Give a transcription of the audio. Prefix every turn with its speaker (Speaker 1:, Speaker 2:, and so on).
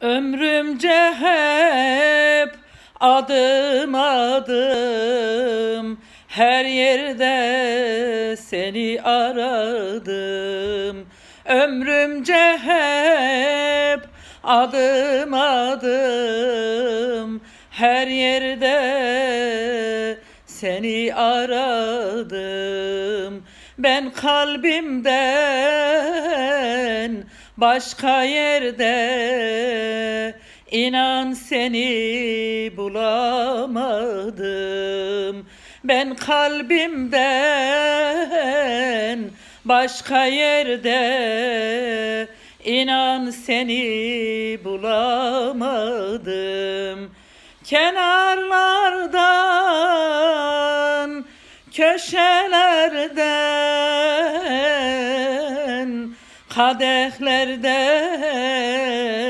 Speaker 1: Ömrümce hep adım adım her yerde seni aradım. Ömrümce hep adım adım her yerde seni aradım. Ben kalbimden başka yerde inan seni bulamadım. Ben kalbimden başka yerde inan seni bulamadım. Kenarlardan köşelerden kadehlerden